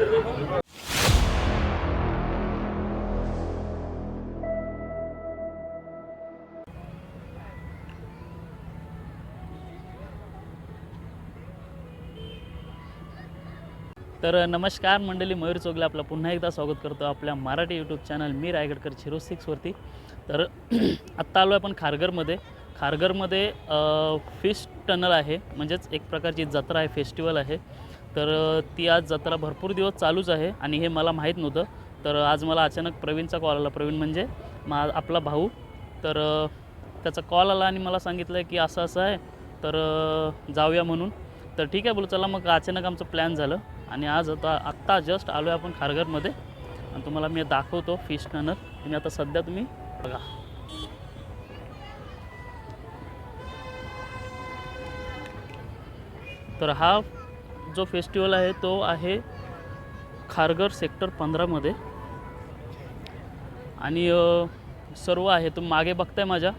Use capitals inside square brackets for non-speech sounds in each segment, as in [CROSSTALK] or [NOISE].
तर नमस्कार मंडळी मयूर चोगले आपलं पुन्हा एकदा स्वागत करतो आपल्या मराठी यूट्यूब चॅनल मी रायगडकर झिरो सिक्सवरती तर [CLEARS THROAT] आत्ता आलो आहे आपण खारघरमध्ये. खारघरमध्ये फिश टनल आहे. म्हणजेच एक प्रकारची जत्रा आहे फेस्टिवल आहे. तर ती आज जत्रा भरपूर दिवस चालूच आहे आणि हे मला माहीत नव्हतं. तर आज मला अचानक प्रवीणचा कॉल आला. प्रवीण म्हणजे मा आपला भाऊ. तर त्याचा कॉल आला आणि मला सांगितलं की असं असं आहे. तर जाऊया म्हणून. तर ठीक आहे बोलू चला मग अचानक आमचं प्लॅन झालं. आणि आज आता आत्ता जस्ट आलो आहे आपण खारघरमध्ये. आणि तुम्हाला मी दाखवतो फिश टनर तुम्ही आता सध्या तुम्ही बघा. तर हा जो फेस्टिवल आहे तो आहे खारघर सेक्टर पंधरामध्ये. आणि सर्व आहे. तुम्ही मागे बघताय माझ्या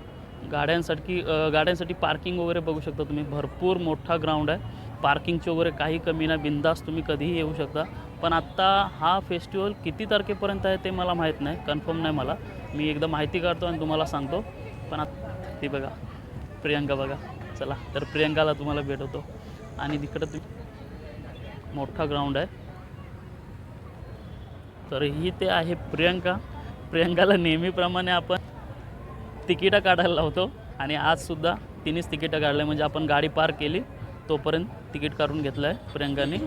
गाड्यांसाठी गाड्यांसाठी पार्किंग वगैरे बघू शकता तुम्ही. भरपूर मोठा ग्राउंड आहे. पार्किंगची वगैरे काही कमी नाही. बिंदास तुम्ही कधीही येऊ शकता. पण आत्ता हा फेस्टिवल किती तारखेपर्यंत आहे ते मला माहीत नाही. कन्फर्म नाही मला. मी एकदा माहिती काढतो आणि तुम्हाला सांगतो. पण आत्ता ती बघा. प्रियंका बघा. चला तर प्रियंकाला तुम्हाला भेटवतो. आणि तिकडं तुम्ही मोठा ग्राउंड आहे. तर ही ते आहे प्रियंका. प्रियंकाला नेहमीप्रमाणे आपण तिकीटं काढायला लावतो आणि आजसुद्धा तिनेच तिकीटं काढले म्हणजे आपण गाडी पार्क केली तोपर्यंत तिकीट काढून घेतलं आहे प्रियंकाने.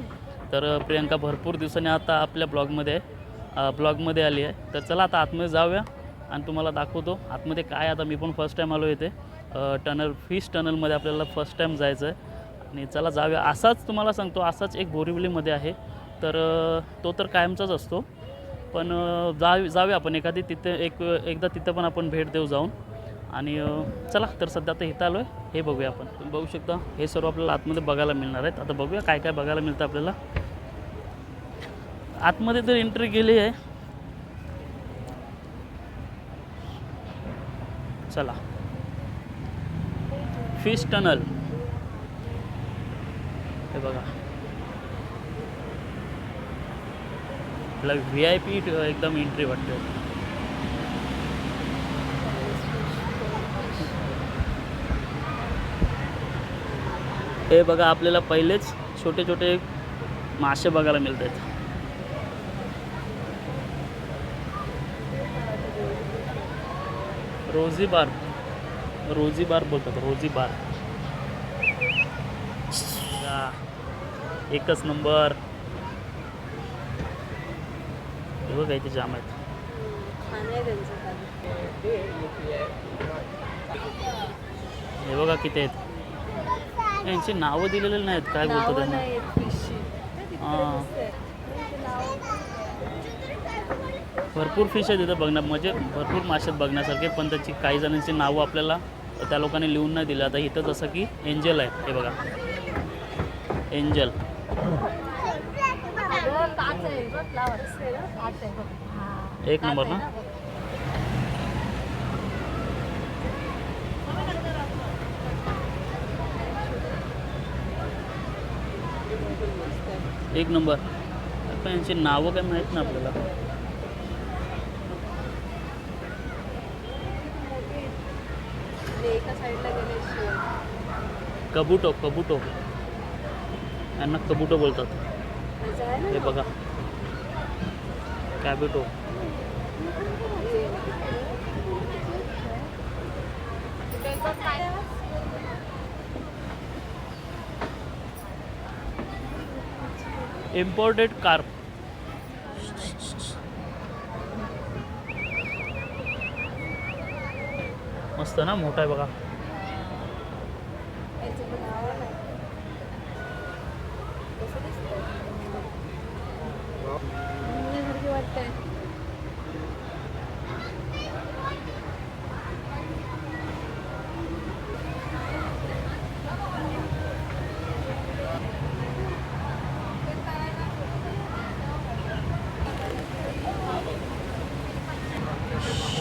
तर प्रियंका भरपूर दिवसांनी आता आपल्या ब्लॉगमध्ये आहे ब्लॉगमध्ये आली आहे. तर चला आता आतमध्ये जाऊया आणि तुम्हाला दाखवतो आतमध्ये काय आता मी पण फर्स्ट टाईम आलो इथे. टनल फिश टनलमध्ये आपल्याला फर्स्ट टाईम जायचं आहे आणि चला जाऊया. असाच तुम्हाला सांगतो असाच एक बोरिवलीमध्ये आहे. तर तो तर कायमचाच असतो. पण जा जाऊया आपण एखादी तिथे एक एकदा तिथं पण आपण भेट देऊ जाऊन. आणि चला तर सध्या आता इथं आलो आहे हे बघूया आपण. तुम्ही बघू शकता हे सर्व आपल्याला आतमध्ये बघायला मिळणार आहेत. आता बघूया काय काय बघायला मिळतं आपल्याला. आतमध्ये तर एंट्री गेली आहे. चला. फिश टनल हे बघा. आपला व्ही आय पी एकदम एंट्री वाटते. हे बघा आपल्याला पहिलेच छोटे छोटे मासे बघायला मिळत आहेत रोजी बार रोजी बार बोलतात रोजी बार बघा, एकच नंबर. हे बघा इथे जाम आहेत. हे बघा किती आहेत. यांची नावं दिलेली नाहीत काय बोलतो त्यांना? भरपूर फिश आहेत तिथं बघण्या म्हणजे भरपूर मासे आहेत बघण्यासारखे पण त्याची काही जणांची नावं आपल्याला त्या लोकांनी लिहून नाही दिलं. आता इथं जसं की एंजल आहे हे बघा. एंजल एक नंबर ना? एक नंबर. पण यांची नावं काय माहीत ना आपल्याला? कबुटो कबुटो यांना कबुटो बोलतात. हे बघा. कॅबिटो इम्पोर्टेड कार्प मस्त ना मोठा आहे बघा.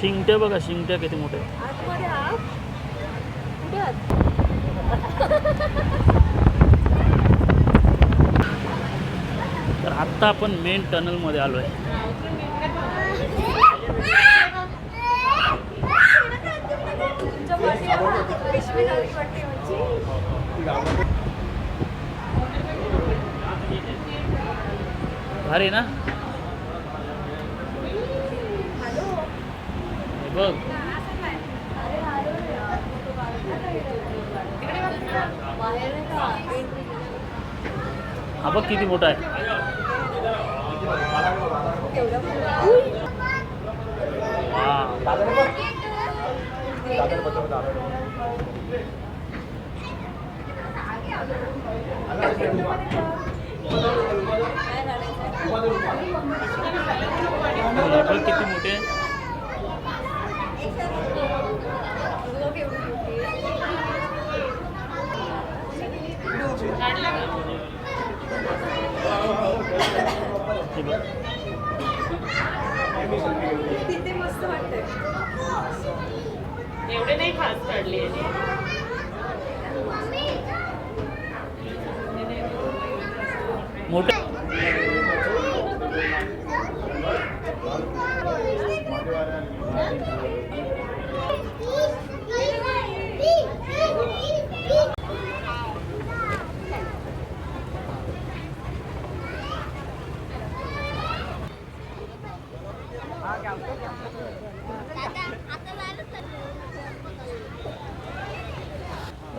शिंगट्या बघा शिंगट्या किती मोठ्या तर आत्ता आता आपण मेन टनलमध्ये आलो आहे. भारी ना? बघ. हा बघ किती मोठा आहे. किती मोठे? आहे. तिथे मस्त वाटतंय एवढे नाही फास्ट काढले. मोठे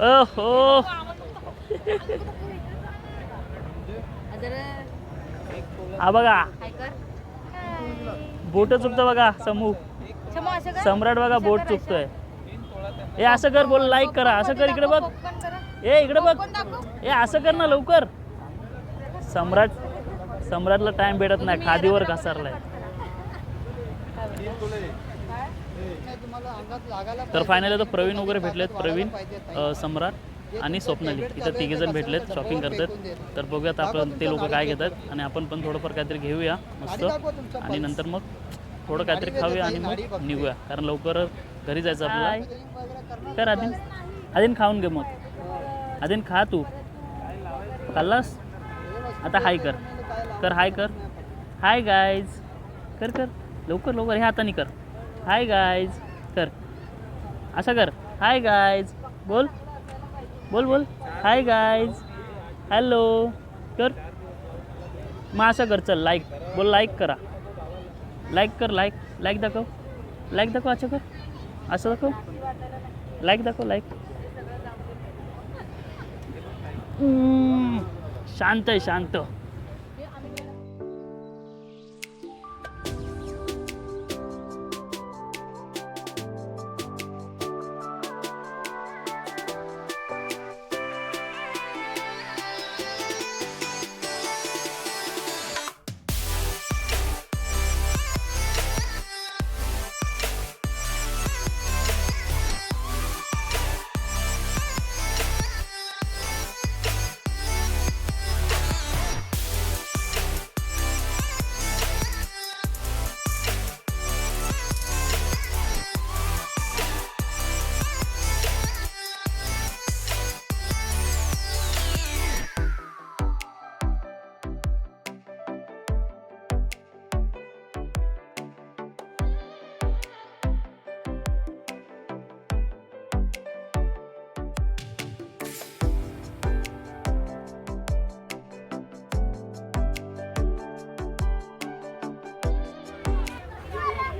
ओहो. हा बघा. बोट चुकतं बघा समूह सम्राट बघा बोट चुकतोय. ए असं कर बोल लाईक करा. असं कर इकडे बघ. ए इकडे बघ. ए असं कर ना लवकर. सम्राट सम्राटला टाइम भेटत नाही. खादीवर घसरलाय. तर फायनली आता प्रवीण वगैरे भेटलेत प्रवीण सम्राट आणि स्वप्नाली. इथं तिघे जण भेटलेत शॉपिंग करतात. तर बघूयात आपण ते लोक काय घेतात आणि आपण पण थोडंफार काहीतरी घेऊया मस्त. आणि नंतर मग थोडं काहीतरी खाऊया आणि मग निघूया. कारण लवकर घरी जायचं आपल्याला. कर आधीन आधीन खाऊन घे मग. आधीन खा तू. खाल्लास? आता हाय कर. कर हाय कर. हाय गायज कर कर. लवकर लवकर. ह्या हाताने कर. हाय गायज कर. असं कर. हाय गायज बोल. बोल बोल. हाय गायज हॅलो कर. मग असं कर चल लाईक बोल लाईक करा. लाईक कर लाईक लाईक दाखव. लाईक दाखव असं कर. असं दाखव. लाईक दाखव लाईक शांत आहे शांत.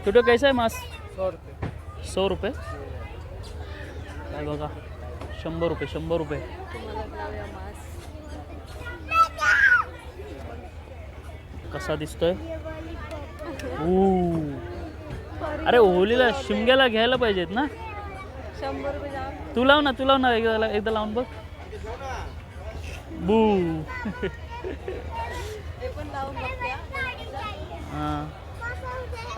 तुटो कैसा आहे मास? सौ रुपये। सौ रुपये? काय बघा शंभर रुपये शंभर रुपये। कसा दिसतोय. अरे होलीला शिमग्याला घ्यायला पाहिजेत ना? तू लाव ना तू लाव ना एकदा एकदा लावून बघ. बू. हे पण लावून बघते हा.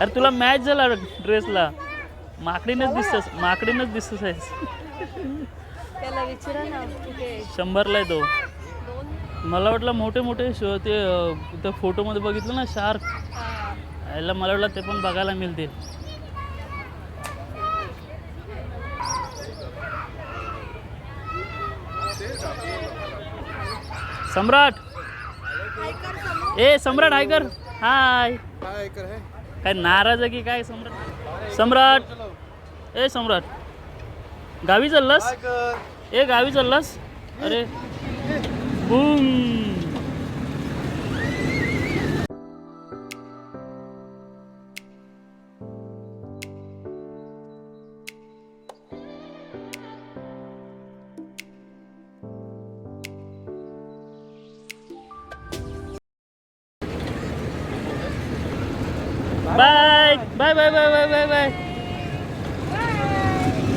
अरे तुला मॅच झाला ड्रेसला माकडीनच दिसतस माकडीनच दिसतस आहेस. त्याला विचारा ना कुठे शंभरला आहे तो. दोन मला वाटलं मोठे मोठे शो ते अं, त्या फोटोमध्ये बघितलं ना शार्क याला मला वाटलं ते पण बघायला मिळतील. सम्राट! ए सम्राट हाय कर. हाय. काय कर है काय नाराज आहे की काय सम्राट? सम्राट! ए सम्राट! गावी चाललास? ए गावी चाललास? अरे! बूम!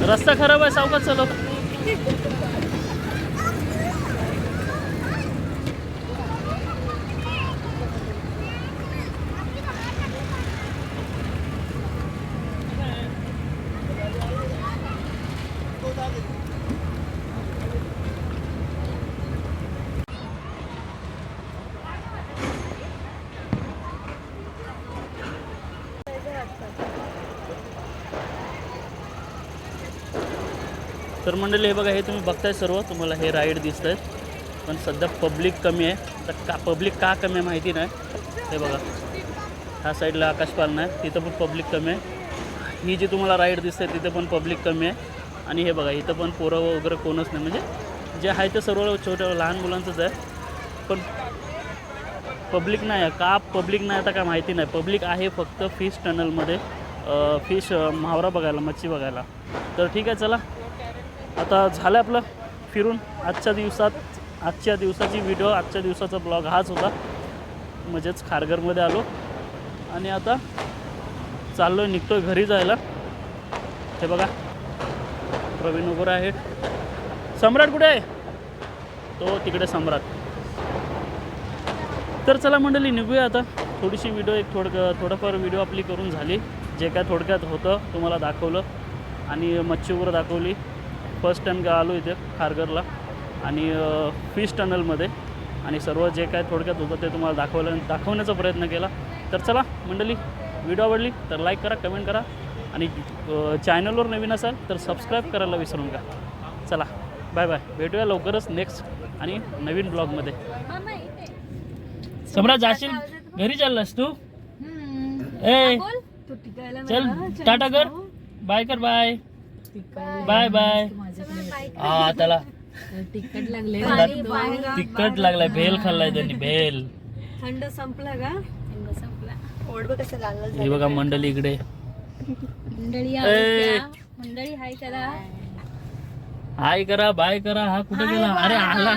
रस्ता खराब आहे सावकाश चलो. तर मंडळी हे बघा हे तुम्ही बघताय सर्व तुम्हाला हे राईड दिसत आहेत पण सध्या पब्लिक कमी आहे. तर का पब्लिक का कमी आहे माहिती नाही. हे बघा ह्या साईडला आकाशपालना आहे. तिथं पण पब्लिक कमी आहे. ही जी तुम्हाला राईड दिसते तिथं पण पब्लिक कमी आहे. आणि हे बघा इथं पण पोरं वगैरे कोणच नाही. म्हणजे जे आहे ते सर्व छोट्या लहान मुलांचंच आहे. पण पब्लिक नाही आहे. का पब्लिक नाही आता काय माहिती नाही. पब्लिक आहे फक्त फिश टनलमध्ये फिश म्हावरा बघायला मच्छी बघायला. तर ठीक आहे चला. आता झालं आपलं फिरून आजच्या दिवसात आजच्या दिवसाची व्हिडिओ आजच्या दिवसाचा ब्लॉग हाच होता. म्हणजेच खारघरमध्ये आलो. आणि आता चाललो आहे निघतो घरी जायला. हे बघा प्रवीण उभं आहे सम्राट कुठे आहे? तो तिकडे सम्राट. तर चला मंडळी निघूया आता. थोडीशी व्हिडिओ एक थोडं थोडंफार व्हिडिओ आपली करून झाली. जे काय थोडक्यात होतं तुम्हाला दाखवलं. आणि मच्छी वगैरे दाखवली. फर्स्ट टाईम का आलो इथे खारघरला आणि फिश टनलमध्ये आणि सर्व जे काय थोडक्यात होतं ते तुम्हाला दाखवलं दाखवण्याचा प्रयत्न केला. तर चला मंडळी व्हिडिओ आवडली तर लाईक करा कमेंट करा. आणि चॅनलवर नवीन असाल तर सबस्क्राईब करायला विसरू नका चला बाय बाय भेटूया लवकरच नेक्स्ट आणि नवीन ब्लॉगमध्ये सम्राट जाशील? घरी चाललास तू? ए. चल टाटा कर. बाय कर बाय बाय बाय हा त्याला. तिखट लागले तिखट लागलाय भेल खाल्लाय त्यांनी भेल थंड संपला का? थंड संपला. ओढ कसं लागलं हे बघा मंडळी इकडे. मंडळी हाय करा हाय करा बाय करा हा कुठे गेला? अरे आला.